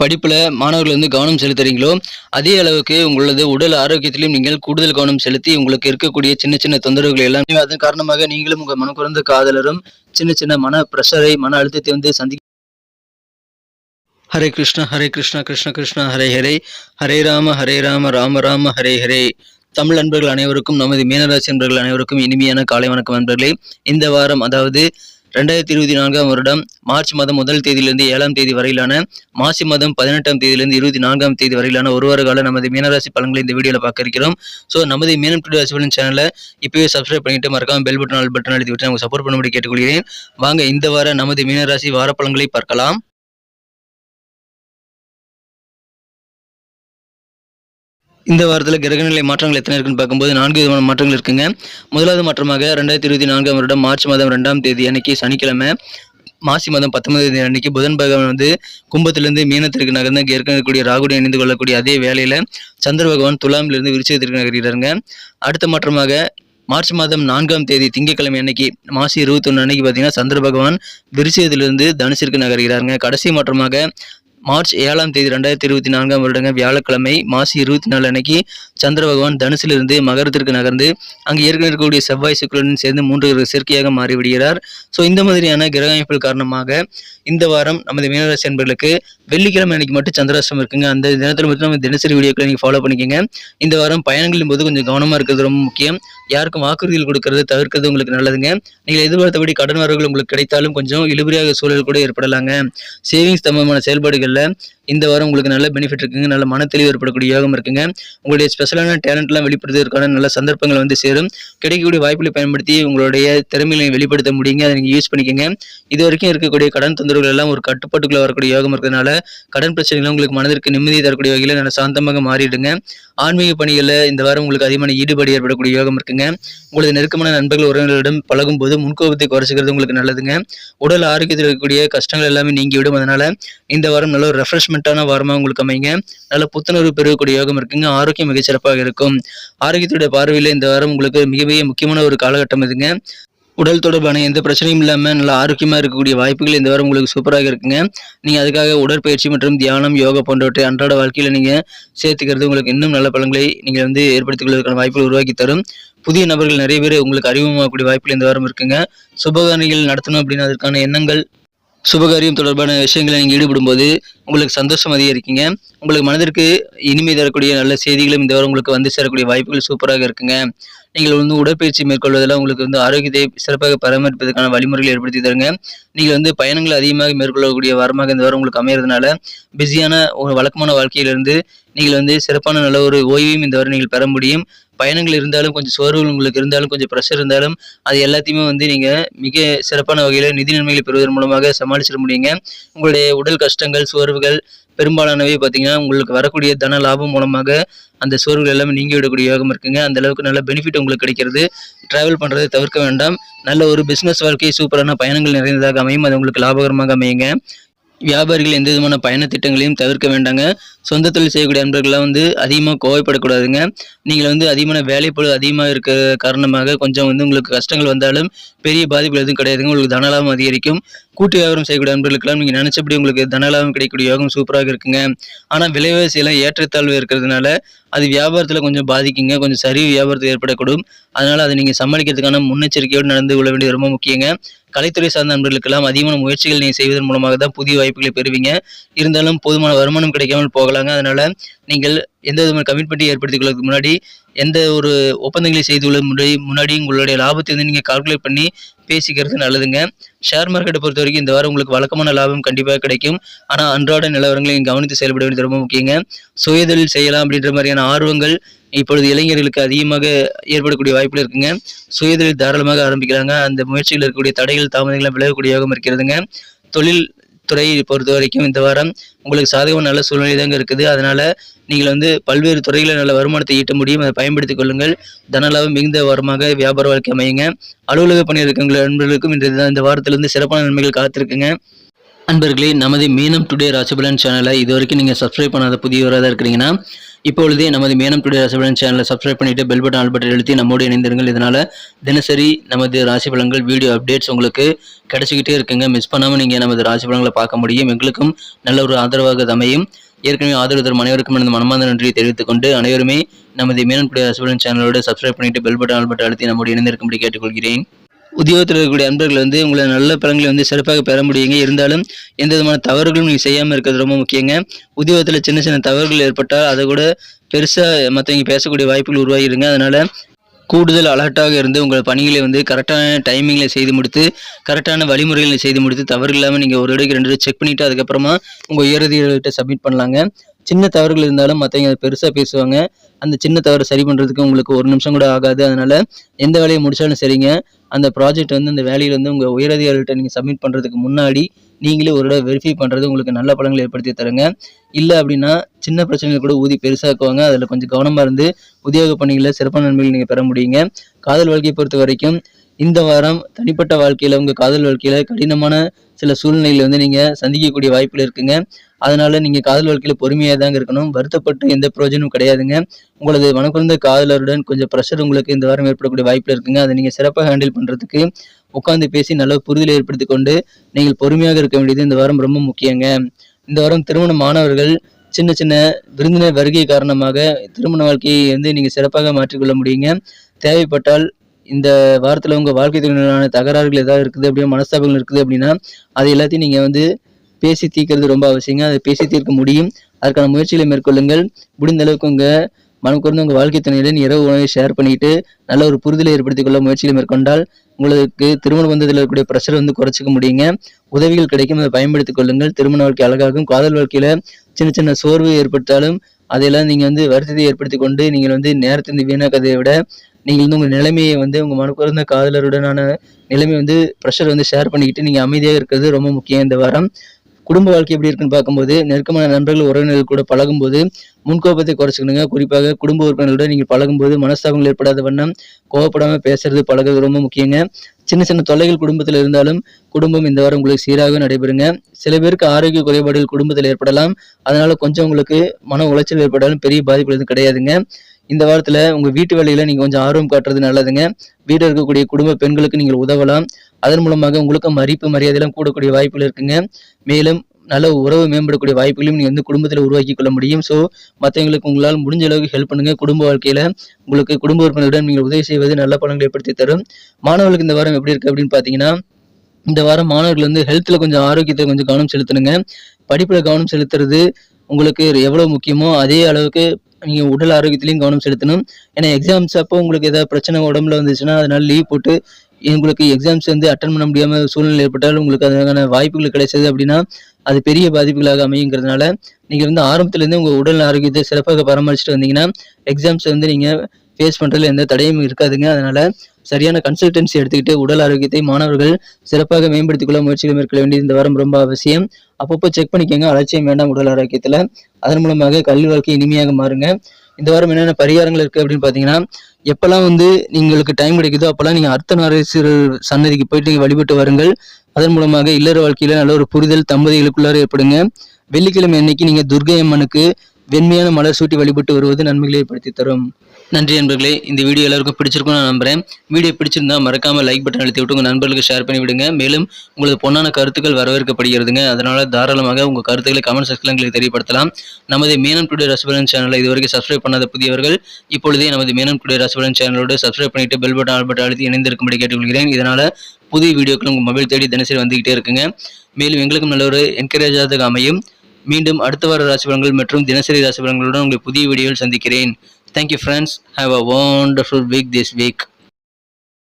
படிப்பில் மாணவர்கள் வந்து கவனம் செலுத்துறீங்களோ அதே அளவுக்கு உங்களது உடல் ஆரோக்கியத்திலும் நீங்கள் கூடுதல் கவனம் செலுத்தி உங்களுக்கு இருக்கக்கூடிய சின்ன சின்ன தொந்தரவுகள் எல்லாம் அதன் காரணமாக நீங்களும் உங்கள் மனம் குறைந்த காதலரும் சின்ன சின்ன மன பிரஷரை மன அழுத்தத்தை வந்து சந்தி ஹரே கிருஷ்ணா ஹரே கிருஷ்ணா கிருஷ்ண கிருஷ்ணா ஹரே ஹரே. ஹரே ராம ஹரே ராம ராம ராம ஹரே ஹரே. தமிழ் நண்பர்கள் அனைவருக்கும் நமது மீனராசி நண்பர்கள் அனைவருக்கும் இனிமையான காலை வணக்கம் நண்பர்களே இந்த வாரம் அதாவது ரெண்டாயிரத்தி இருபத்தி நான்காம் வருடம் மார்ச் மாதம் முதல் தேதியிலிருந்து ஏழாம் தேதி வரையிலான மார்ச் மாதம் பதினெட்டாம் தேதியிலிருந்து இருபத்தி நான்காம் தேதி வரையிலான ஒரு வார கால நமது மீனராசி பலன்களை இந்த வீடியோவில் பார்க்க இருக்கிறோம். ஸோ நமது மீனம் டுடே ராசிபலன் சேனலை இப்போவே சப்ஸ்கிரைப் பண்ணிட்டு மறக்காம பெல் பட்டன் ஆல் பட்டன் அழுத்தி விட்டு நமக்கு சப்போர்ட் பண்ணும்படி கேட்டுக்கொள்கிறேன். வாங்க இந்த வார நமது மீனராசி வார பலன்களை பார்க்கலாம். இந்த வாரத்தில் கிரகநிலை மாற்றங்கள் எத்தனை இருக்குன்னு பார்க்கும்போது நான்கு விதமான மாற்றங்கள் இருக்குங்க. முதலாவது மாற்றமாக ரெண்டாயிரத்தி இருபத்தி நான்காம் வருடம் மார்ச் மாதம் ரெண்டாம் தேதி அன்னைக்கு சனிக்கிழமை மாசி மாதம் பத்தொன்பதாம் தேதி அன்னைக்கு புதன் பகவான் வந்து கும்பத்திலிருந்து மீனத்திற்கு நகர்ந்து ஏற்கனவே இருக்கக்கூடிய ராகுடன் இணைந்து கொள்ளக்கூடிய அதே வேளையில சந்திர பகவான் துலாமிலிருந்து விருச்சகத்திற்கு நகர்கிறாருங்க. அடுத்த மாற்றமாக மார்ச் மாதம் நான்காம் தேதி திங்கட்கிழமை அன்னைக்கு மாசி இருபத்தொன்று அன்னைக்கு பார்த்தீங்கன்னா சந்திர பகவான் விருச்சிகத்திலிருந்து தனுசிற்கு நகர்கிறாருங்க. கடைசி மாற்றமாக மார்ச் ஏழாம் தேதி ரெண்டாயிரத்தி இருபத்தி நான்காம் வருடங்க வியாழக்கிழமை மாசி இருபத்தி நாலு அன்னைக்கு சந்திர பகவான் தனுசிலிருந்து மகரத்திற்கு நகர்ந்து அங்கு ஏற்கனவே இருக்கக்கூடிய செவ்வாய் சுக்கிரனுடன் சேர்ந்து மூன்று சேர்க்கையாக மாறிவிடுகிறார். ஸோ இந்த மாதிரியான கிரக அமைப்புகள் காரணமாக இந்த வாரம் நமது மீனராசி அன்பர்களுக்கு வெள்ளிக்கிழமை அன்னைக்கு மட்டும் சந்திராஷ்டம் இருக்குங்க. அந்த தினத்தில் மட்டும் நம்ம தினசரி வீடியோக்களை நீங்கள் ஃபாலோ பண்ணிக்கோங்க. இந்த வாரம் பயணங்களின் போது கொஞ்சம் கவனமாக இருக்கிறது ரொம்ப முக்கியம். யாருக்கும் வாக்குறுதிகள் கொடுக்கறது தவிர்க்கிறது உங்களுக்கு நல்லதுங்க. நீங்கள் எதிர்பார்த்தபடி கடன் வரவுகள் உங்களுக்கு கிடைத்தாலும் கொஞ்சம் இழுபறியாக சூழல் கூட ஏற்படலாங்க. சேவிங்ஸ் சம்பந்தமான செயல்பாடுகளில் இந்த வாரம் உங்களுக்கு நல்ல பெனிஃபிட் இருக்குங்க. நல்ல மன தெளிவு ஏற்படக்கூடிய யோகம் இருக்குங்க. உங்களுடைய ஸ்பெஷலான டேலண்ட்லாம் வெளிப்படுத்துவதற்கான நல்ல சந்தர்ப்பங்கள் வந்து சேரும். கிடைக்கக்கூடிய வாய்ப்புகளை பயன்படுத்தி உங்களுடைய திறமைகளை வெளிப்படுத்த முடியுங்க. அதை நீங்கள் யூஸ் பண்ணிக்கோங்க. இது வரைக்கும் இருக்கக்கூடிய கடன் தொந்தரவுகள் எல்லாம் ஒரு கட்டுப்பாட்டுக்குள்ள வரக்கூடிய யோகம் இருக்கிறதுனால கடன் பிரச்சனைகள் உங்களுக்கு மனதிற்கு நிம்மதியை தரக்கூடிய வகையில் நல்ல சாந்தமாக மாறிடுங்க. ஆன்மீக பணிகளில் இந்த வாரம் உங்களுக்கு அதிகமான ஈடுபாடு ஏற்படக்கூடிய யோகம் இருக்குங்க. உங்களது நெருக்கமான நண்பர்கள் உறவினர்களிடம் பழகும் போது முன்கோபத்தை குறைச்சிக்கிறது உங்களுக்கு நல்லதுங்க. உடல் ஆரோக்கியத்தில் இருக்கக்கூடிய கஷ்டங்கள் எல்லாமே நீங்கிவிடும். அதனால இந்த வாரம் நல்ல ஒரு ரெஃப்ரெஷ்மெண்ட்டான வாரமாக உங்களுக்கு அமைங்க நல்ல புத்துணர்வு பெறக்கூடிய யோகம் இருக்குங்க. ஆரோக்கியம் மிகச்சிறப்பாக இருக்கும். ஆரோக்கியத்துடைய பார்வையில் இந்த வாரம் உங்களுக்கு மிக மிக முக்கியமான ஒரு காலகட்டம் இதுங்க. உடல் தொடர்பான எந்த பிரச்சனையும் இல்லாமல் நல்ல ஆரோக்கியமாக இருக்கக்கூடிய வாய்ப்புகள் இந்த வாரம் உங்களுக்கு சூப்பராக இருக்குங்க. நீங்கள் அதுக்காக உடற்பயிற்சி மற்றும் தியானம் யோகா போன்றவற்றை அன்றாட வாழ்க்கையில் நீங்கள் சேர்த்துக்கிறது உங்களுக்கு இன்னும் நல்ல பலன்களை நீங்கள் வந்து ஏற்படுத்திக் கொள்வதற்கான வாய்ப்புகள் உருவாக்கி தரும். புதிய நபர்கள் நிறைய பேர் உங்களுக்கு அறிமுகமாகக்கூடிய வாய்ப்புகள் இந்த வாரம் இருக்குங்க. சுபகாரணிகள் நடத்தணும் அப்படின்னு அதற்கான எண்ணங்கள் சுபகாரியம் தொடர்பான விஷயங்களை நீங்கள் ஈடுபடும்போது உங்களுக்கு சந்தோஷம் அதிகரிக்குங்க. உங்களுக்கு மனதிற்கு இனிமை தரக்கூடிய நல்ல செய்திகளும் இந்த வாரம் உங்களுக்கு வந்து சேரக்கூடிய வாய்ப்புகள் சூப்பராக இருக்குங்க. நீங்கள் வந்து உடற்பயிற்சி மேற்கொள்வதில் உங்களுக்கு வந்து ஆரோக்கியத்தை சிறப்பாக பராமரிப்பதற்கான வழிமுறைகளை ஏற்படுத்தி தருங்க. நீங்கள் வந்து பயணங்கள் அதிகமாக மேற்கொள்ளக்கூடிய வாரமாக இந்த வாரம் உங்களுக்கு அமையிறதுனால பிஸியான ஒரு வழக்கமான வாழ்க்கையிலிருந்து நீங்கள் வந்து சிறப்பான நல்ல ஒரு ஓய்வையும் இந்த வாரம் நீங்கள் பெற முடியும். பயணங்கள் இருந்தாலும் கொஞ்சம் சோர்வுகள் உங்களுக்கு இருந்தாலும் கொஞ்சம் ப்ரெஷர் இருந்தாலும் அது எல்லாத்தையுமே வந்து நீங்கள் மிக சிறப்பான வகையில் நிதி நன்மைகளை பெறுவதன் மூலமாக சமாளிச்சிட முடியுங்க. உங்களுடைய உடல் கஷ்டங்கள் சோர்வுகள் பெரும்பாலானவை பார்த்தீங்கன்னா உங்களுக்கு வரக்கூடிய தன லாபம் மூலமாக அந்த சோர்வுகள் எல்லாமே நீங்கி விடக்கூடிய யோகம் இருக்குங்க. அந்த அளவுக்கு நல்ல பெனிஃபிட் உங்களுக்கு கிடைக்கிறது. ட்ராவல் பண்ணுறதை தவிர்க்க வேண்டாம். நல்ல ஒரு பிஸ்னஸ் வாழ்க்கை சூப்பரான பயணங்கள் நிறைந்ததாக அமையும். அது உங்களுக்கு லாபகரமாக அமையுங்க. வியாபாரிகள் எந்த விதமான பயண திட்டங்களையும் தவிர்க்க வேண்டாங்க. சொந்த தொழில் செய்யக்கூடிய நண்பர்கள்லாம் வந்து அதிகமாக கோவைப்படக்கூடாதுங்க. நீங்கள் வந்து அதிகமான வேலைப்பொழு அதிகமாக இருக்க காரணமாக கொஞ்சம் வந்து உங்களுக்கு கஷ்டங்கள் வந்தாலும் பெரிய பாதிப்புகள் எதுவும் கிடையாதுங்க. உங்களுக்கு தனலாபம் அதிகரிக்கும். கூட்டு வியாபாரம் செய்யக்கூடிய நண்பர்களுக்கெல்லாம் நீங்கள் நினச்சபடி உங்களுக்கு தனலாபம் கிடைக்கக்கூடிய யோகம் சூப்பராக இருக்குங்க. ஆனால் விலைவாசியெல்லாம் ஏற்றத்தாழ்வு இருக்கிறதுனால அது வியாபாரத்தில் கொஞ்சம் பாதிக்குங்க. கொஞ்சம் சரிவு வியாபாரத்தில் ஏற்படக்கூடும். அதனால் அதை நீங்கள் சமாளிக்கிறதுக்கான முன்னெச்சரிக்கையோடு நடந்து கொள்ள வேண்டியது ரொம்ப முக்கியங்க. கலைத்துறை சார்ந்த நண்பர்களுக்கெல்லாம் அதிகமான முயற்சிகள் நீங்கள் செய்வதன் மூலமாக தான் புதிய வாய்ப்புகளை பெறுவீங்க. இருந்தாலும் போதுமான வருமானம் கிடைக்காமல் போகலாங்க. அதனால் நீங்கள் எந்த விதமான கமிட்மெண்ட்டையும் ஏற்படுத்திக் கொள்வதற்கு முன்னாடி எந்த ஒரு ஒப்பந்தங்களை செய்து கொள்ள முன்னாடி முன்னாடி உங்களுடைய லாபத்தை வந்து நீங்கள் கால்குலேட் பண்ணி பேசிக்கிறது நல்லதுங்க. ஷேர் மார்க்கெட்டை பொறுத்த வரைக்கும் இந்த வாரம் உங்களுக்கு வழக்கமான லாபம் கண்டிப்பாக கிடைக்கும். ஆனால் அன்றாட நிலவரங்களை கவனித்து செயல்பட வேண்டியது ரொம்ப முக்கியங்க. சுயதொழில் செய்யலாம் அப்படின்ற மாதிரியான ஆர்வங்கள் இப்பொழுது இளைஞர்களுக்கு அதிகமாக ஏற்படக்கூடிய வாய்ப்புகள் இருக்குங்க. சுயதொழில் தாராளமாக ஆரம்பிக்கிறாங்க அந்த முயற்சியில் இருக்கக்கூடிய தடைகள் தாமதங்கள் விலகக்கூடிய யோகம் இருக்கிறதுங்க. தொழில் துறையை பொறுத்த வரைக்கும் இந்த வாரம் உங்களுக்கு சாதகமான நல்ல சூழ்நிலை தாங்க இருக்குது. அதனால நீங்கள் வந்து பல்வேறு துறைகளில் நல்ல வருமானத்தை ஈட்ட முடியும். அதை பயன்படுத்திக் கொள்ளுங்கள். தனலாபம் மிகுந்த வாரமாக வியாபார வாழ்க்கை அமையுங்க. அலுவலக பணி நண்பர்களுக்கும் இந்த இந்த வாரத்திலிருந்து சிறப்பான நன்மைகள் காத்திருக்குங்க. அன்பர்களே நமது மீனம் டுடே ராசிபலன் சேனலை இது வரைக்கும் நீங்கள் சப்ஸ்கிரைப் பண்ணாத புதியவராக தான் இருக்கிறீங்கன்னா இப்பொழுதே நமது மேனம் டுடே ராசி சேனலை சப்ஸ்கிரைப் பண்ணிட்டு பெல் பட்டன் ஆல் பட்டன் எழுத்தி நம்மோடு இணைந்திருங்கள். இதனால தினசரி நமது ராசி பலன்கள் வீடியோ அப்டேட்ஸ் உங்களுக்கு கிடைச்சிக்கிட்டே இருக்குங்க. மிஸ் பண்ணாமல் நீங்கள் நமது ராசி பலன்களை பார்க்க முடியும். எங்களுக்கும் நல்ல ஒரு ஆதரவாக அமையும். ஏற்கனவே ஆதரவு தரும் அனைவருக்கும் எனது மனமார்ந்த நன்றியை தெரிவித்துக் கொண்டு அனைவருமே நமது மேனம் டுடே ராசி சேனலோடு சப்ஸ்கிரைப் பண்ணிட்டு பெல் பட்டன் ஆல் பட்டன் அழுத்தி நம்மோடு இணைந்திருக்கும்படி கேட்டுக்கொள்கிறேன். உத்தியோகத்தில் இருக்கக்கூடிய அன்பர்கள் வந்து உங்களை நல்ல பலன்களை வந்து சிறப்பாக பெற முடியுங்க. இருந்தாலும் எந்த விதமான தவறுகளும் நீங்கள் செய்யாமல் இருக்கிறது ரொம்ப முக்கியங்க. உத்தியோகத்தில் சின்ன சின்ன தவறுகள் ஏற்பட்டால் அதை கூட பெருசாக மற்றவங்க பேசக்கூடிய வாய்ப்புகள் உருவாகிடுங்க. அதனால் கூடுதல் அலர்ட்டாக இருந்து உங்கள் பணிகளை வந்து கரெக்டான டைமிங்கில் செய்து முடித்து கரெக்டான வழிமுறைகளை செய்து முடித்து தவறு இல்லாமல் நீங்கள் ஒரு இடைக்கு ரெண்டு செக் பண்ணிவிட்டு அதுக்கப்புறமா உங்கள் உயரதிகிட்ட சப்மிட் பண்ணலாங்க. சின்ன தவறுகள் இருந்தாலும் மற்றவங்க அதை பெருசாக பேசுவாங்க. அந்த சின்ன தவறு சரி பண்ணுறதுக்கு உங்களுக்கு ஒரு நிமிஷம் கூட ஆகாது. அதனால் எந்த வேலையை முடிச்சாலும் சரிங்க. அந்த ப்ராஜெக்ட் வந்து அந்த வேலையில் வந்து உங்கள் உயரதிகாரிகிட்ட நீங்கள் சப்மிட் பண்ணுறதுக்கு முன்னாடி நீங்களே ஒரு தடவை வெரிஃபை பண்ணுறது உங்களுக்கு நல்ல பலங்களை ஏற்படுத்தி தருங்க. இல்லை அப்படின்னா சின்ன பிரச்சனைகள் கூட ஊதி பெருசாக்குவாங்க அதில் கொஞ்சம் கவனமாக இருந்து உத்தியோக பணிகளில் சிறப்பான நன்மைகள் நீங்கள் பெற முடியுங்க. காதல் வாழ்க்கையை பொறுத்த வரைக்கும் இந்த வாரம் தனிப்பட்ட வாழ்க்கையில் உங்கள் காதல் வாழ்க்கையில் கடினமான சில சூழ்நிலையில் வந்து நீங்கள் சந்திக்கக்கூடிய வாய்ப்புகள் இருக்குங்க. அதனால நீங்கள் காதல் வாழ்க்கையில் பொறுமையாக தாங்க இருக்கணும். வருத்தப்பட்டு எந்த பிரயோஜனமும் கிடையாதுங்க. உங்களது மனக்குறந்த காதலருடன் கொஞ்சம் ப்ரெஷர் உங்களுக்கு இந்த வாரம் ஏற்படக்கூடிய வாய்ப்பில் இருக்குங்க. அதை நீங்கள் சிறப்பாக ஹேண்டில் பண்ணுறதுக்கு உட்காந்து பேசி நல்ல புரிதலை ஏற்படுத்தி கொண்டு நீங்கள் பொறுமையாக இருக்க வேண்டியது இந்த வாரம் ரொம்ப முக்கியங்க. இந்த வாரம் திருமண மாணவர்கள் சின்ன சின்ன விருந்தினர் வருகை காரணமாக திருமண வாழ்க்கையை வந்து நீங்கள் சிறப்பாக மாற்றிக்கொள்ள முடியுங்க. தேவைப்பட்டால் இந்த வாரத்தில் உங்கள் வாழ்க்கை துணையான தகராறுகள் ஏதாவது இருக்குது அப்படியே மனஸ்தாபங்கள் இருக்குது அப்படின்னா அது எல்லாத்தையும் நீங்கள் வந்து பேசி தீர்க்கிறது ரொம்ப அவசியங்க. அதை பேசி தீர்க்க முடியும். அதற்கான முயற்சிகளை மேற்கொள்ளுங்கள். முடிந்த அளவுக்கு உங்கள் மனம் குறைந்த உங்கள் வாழ்க்கை துணையுடன் இரவு உணவை ஷேர் பண்ணிட்டு நல்ல ஒரு புரிதலை ஏற்படுத்திக் கொள்ள முயற்சிகளை மேற்கொண்டால் உங்களுக்கு திருமண பந்தத்தில் இருக்கக்கூடிய ப்ரெஷர் வந்து குறைச்சிக்க முடியுங்க. உதவிகள் கிடைக்கும். அதை பயன்படுத்திக் கொள்ளுங்கள். திருமண வாழ்க்கை அழகாகும். காதல் வாழ்க்கையில் சின்ன சின்ன சோர்வு ஏற்பட்டாலும் அதையெல்லாம் நீங்கள் வந்து வருத்தத்தை ஏற்படுத்தி கொண்டு நீங்கள் வந்து நேரத்தை வந்து வீணாக்கதை விட நீங்கள் வந்து உங்கள் நிலைமையை வந்து உங்கள் மனக்குறந்த காதலருடனான நிலைமை வந்து ப்ரெஷர் வந்து ஷேர் பண்ணிக்கிட்டு நீங்கள் அமைதியாக இருக்கிறது ரொம்ப முக்கியம் இந்த வாரம். குடும்ப வாழ்க்கை எப்படி இருக்குன்னு பார்க்கும்போது நெருக்கமான நண்பர்கள் உறவினர்கள் கூட பழகும்போது முன்கோபத்தை குறைச்சிக்கணுங்க. குறிப்பாக குடும்ப உறுப்பினர்களோட நீங்கள் பழகும்போது மனஸ்தாபங்கள் ஏற்படாத வண்ணம் கோவப்படாமல் பேசுறது பழகுறது ரொம்ப முக்கியங்க. சின்ன சின்ன தொல்லைகள் குடும்பத்தில் இருந்தாலும் குடும்பம் இந்த வாரம் உங்களுக்கு சீராக நடைபெறுங்க. சில பேருக்கு ஆரோக்கிய குறைபாடுகள் குடும்பத்தில் ஏற்படலாம். அதனால கொஞ்சம் உங்களுக்கு மன உளைச்சல் ஏற்பட்டாலும் பெரிய பாதிப்பு எதுவும் கிடையாதுங்க. இந்த வாரத்தில் உங்கள் வீட்டு வேலையில் நீங்கள் கொஞ்சம் ஆர்வம் காட்டுறது நல்லதுங்க. வீட்டில் இருக்கக்கூடிய குடும்ப பெண்களுக்கு நீங்கள் உதவலாம். அதன் மூலமாக உங்களுக்கு மதிப்பு மரியாதையெல்லாம் கூடக்கூடிய வாய்ப்புகள் இருக்குங்க. மேலும் நல்ல உறவு மேம்படக்கூடிய வாய்ப்புகளையும் நீங்கள் வந்து குடும்பத்தில் உருவாக்கி கொள்ள முடியும். ஸோ மற்றவங்களுக்கு உங்களால் முடிஞ்ச அளவுக்கு ஹெல்ப் பண்ணுங்க. குடும்ப வாழ்க்கையில் உங்களுக்கு குடும்ப உறுப்பினரிடம் நீங்கள் உதவி செய்வது நல்ல பலன்களை ஏற்படுத்தி தரும். மாணவர்களுக்கு இந்த வாரம் எப்படி இருக்குது அப்படின்னு பார்த்தீங்கன்னா இந்த வாரம் மாணவர்கள் வந்து ஹெல்த்தில் கொஞ்சம் ஆரோக்கியத்தை கொஞ்சம் கவனம் செலுத்தணுங்க. படிப்பில் கவனம் செலுத்துறது உங்களுக்கு எவ்வளோ முக்கியமோ அதே அளவுக்கு நீங்கள் உடல் ஆரோக்கியத்திலையும் கவனம் செலுத்தணும். ஏன்னா எக்ஸாம்ஸ் அப்போ உங்களுக்கு ஏதாவது பிரச்சனை உடம்புல வந்துச்சுன்னா அதனால லீவ் போட்டு உங்களுக்கு எக்ஸாம்ஸ் வந்து அட்டன் பண்ண முடியாமல் சூழ்நிலை ஏற்பட்டால் உங்களுக்கு அதுக்கான வாய்ப்புகள் கிடைச்சது அப்படின்னா அது பெரிய பாதிப்புகளாக அமையுங்கிறதுனால நீங்கள் வந்து ஆரம்பத்துலேருந்து உங்கள் உடல் ஆரோக்கியத்தை சிறப்பாக பராமரிச்சுட்டு வந்தீங்கன்னா எக்ஸாம்ஸ் வந்து நீங்கள் ஃபேஸ் பண்ணுறதுல எந்த தடையும் இருக்காதுங்க. அதனால் சரியான கன்சல்டன்சி எடுத்துக்கிட்டு உடல் ஆரோக்கியத்தை மாணவர்கள் சிறப்பாக மேம்படுத்திக் கொள்ள முயற்சிகள் மேற்கொள்ள வேண்டியது இந்த வாரம் ரொம்ப அவசியம். அப்பப்போ செக் பண்ணிக்கோங்க. அலட்சியம் வேண்டாம் உடல் ஆரோக்கியத்தில். அதன் மூலமாக கல்வி வாழ்க்கை இனிமையாக மாறுங்க. இந்த வாரம் என்னென்ன பரிகாரங்கள் இருக்குது அப்படின்னு பார்த்தீங்கன்னா எப்போல்லாம் வந்து உங்களுக்கு டைம் கிடைக்குதோ அப்போல்லாம் நீங்கள் அர்த்தநாரீஸ்வரர் சன்னதிக்கு போயிட்டு நீங்கள் வழிபட்டு வருங்கள். அதன் மூலமாக இல்லற வாழ்க்கையில் நல்ல ஒரு புரிதல் தம்பதிகளுக்குள்ளார ஏற்படுங்க. வெள்ளிக்கிழமை அன்னைக்கு நீங்கள் துர்கை அம்மனுக்கு வெண்மையான மலர் சூட்டி வழிபட்டு வருவது நன்மைகளை ஏற்படுத்தி தரும். நன்றி நண்பர்களே இந்த வீடியோ எல்லாருக்கும் பிடிச்சிருக்கும் நான் நம்புறேன். வீடியோ பிடிச்சிருந்தா மறக்காம லைக் பட்டன் அழுத்தி விட்டு உங்கள் நண்பர்களுக்கு ஷேர் பண்ணி விடுங்க. மேலும் உங்களது பொன்னான கருத்துக்கள் வரவேற்கப்படுகிறதுங்க. அதனால தாராளமாக உங்கள் கருத்துக்களை கமெண்ட் செக்ஷனில் எங்களுக்கு தெரியப்படுத்தலாம். நமது மேனம் டுடே ரசபலன் சேனலை இதுவரைக்கும் சப்ஸ்கிரைப் பண்ணாத புதியவர்கள் இப்பொழுதே நமது மேனம் டுடே ரசபலன் சேனலோடு சப்ஸ்கிரைப் பண்ணிட்டு பெல் பட்டன் ஆல் பட்டன் அழுத்தி இணைந்திருக்கும்படி கேட்டுக்கொள்கிறேன். இதனால புதிய வீடியோக்கள் உங்கள் மொபைல் தேடி தினசரி வந்துகிட்டே இருக்குங்க. மேலும் எங்களுக்கும் நல்ல ஒரு என்கரேஜாக அமையும். மீண்டும் அடுத்த வார ராசிபலன்கள் மற்றும் தினசரி ராசிபலன்களுடன் உங்களை புதிய வீடியோவில் சந்திக்கிறேன். Thank you friends have a wonderful week this week